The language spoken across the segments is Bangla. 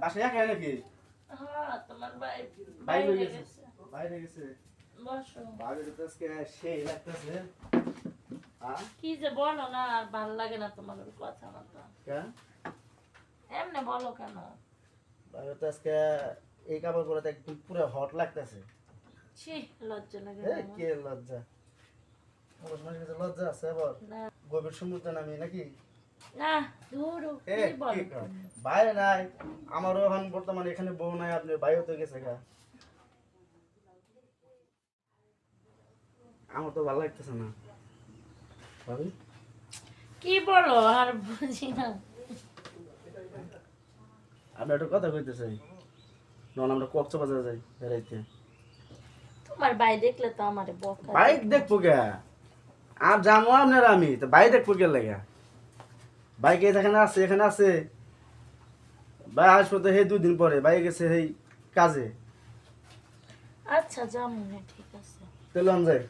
বাসায় একা নাকি হ্যাঁ তোমার ভাই বাইরে বাইরে গেছে। গেছে। বাইরে গেছে? বসো। বাইরে তো আজকে সেই লাগতেছে। কি যে বলো না আর ভালো লাগে না তোমার কথা মতো। কেন? এমনি বলো কেন? বাইরে তো আজকে এই কাপড় পরে তো একদম পুরো হট লাগতেছে। ছি লজ্জা লাগে কে লজ্জা? লজ্জা আছে আবার? গভীর সমুদ্রে নামি নাকি? না দূর? বাইরে নাই আমারও এখন বর্তমানে এখানে বউ নাই আপনি বাইরে তো গেছে গা। আমার তো ভালো লাগতেছে না। কি বলো আর বুঝি না। আপনি একটা কথা কইতে চাই। যখন আমরা কক্সবাজার যাই বেড়াইতে। তোমার ভাই দেখলে তো আমারে বকা বাইক দেখব কে আর যাব আপনার আমি তো বাইক দেখব কে লেগে বাইক এখানে আছে এখানে আছে। ভাই আসব তো সেই দুদিন পরে বাইক গেছে সেই কাজে। আচ্ছা ঠিক আছে। তাহলে আমি যাই।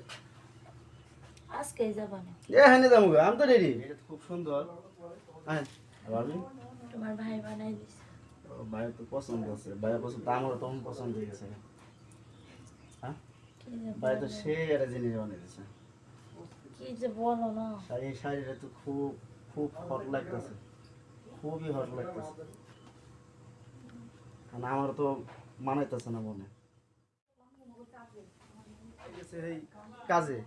আজকেই যাবা না এ হ্যাঁ যাব আমি তো রেডি এটা খুব সুন্দর। হ্যাঁ। তোমার ভাই বানাই দিছে। ভাইয়ের তো পছন্দ আছে। ভাইয়ের পছন্দ তা পছন্দ হয়ে গেছে। হ্যাঁ? কি ভাই তো সে একটা জিনিস বানিয়ে কি যে বলো না। এই শাড়িটা তো খুব খুব হট লাগতেছে। খুবই হট লাগতেছে। কারণ আমার তো মানাইতেছে না মনে। গেছে এই কাজে।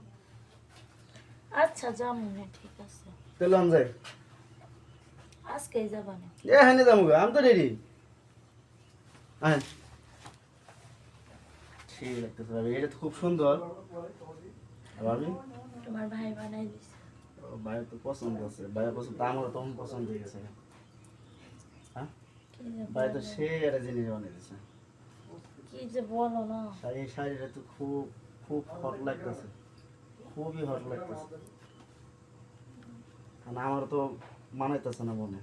আচ্ছা যাব না ঠিক আছে। তাহলে আমি যাই। আজকেই যাবা না? এ হ্যাঁ যাব আমি তো রেডি হ্যাঁ ঠিক লাগতেছে এটা খুব সুন্দর। আর ভাবি? তোমার ভাই বানাই দিছে। ভাইয়ের তো পছন্দ আছে ভাইয়ের পছন্দ আমারও তখন পছন্দ হয়ে গেছে। হ্যাঁ? ভাই তো সে একটা জিনিস বানিয়েছে কি যে বলো না? এই শাড়িটা তো খুব খুব হট লাগতেছে। খুবই হট লাগতেছে। কারণ আমার তো মানাইতেছে না মনে।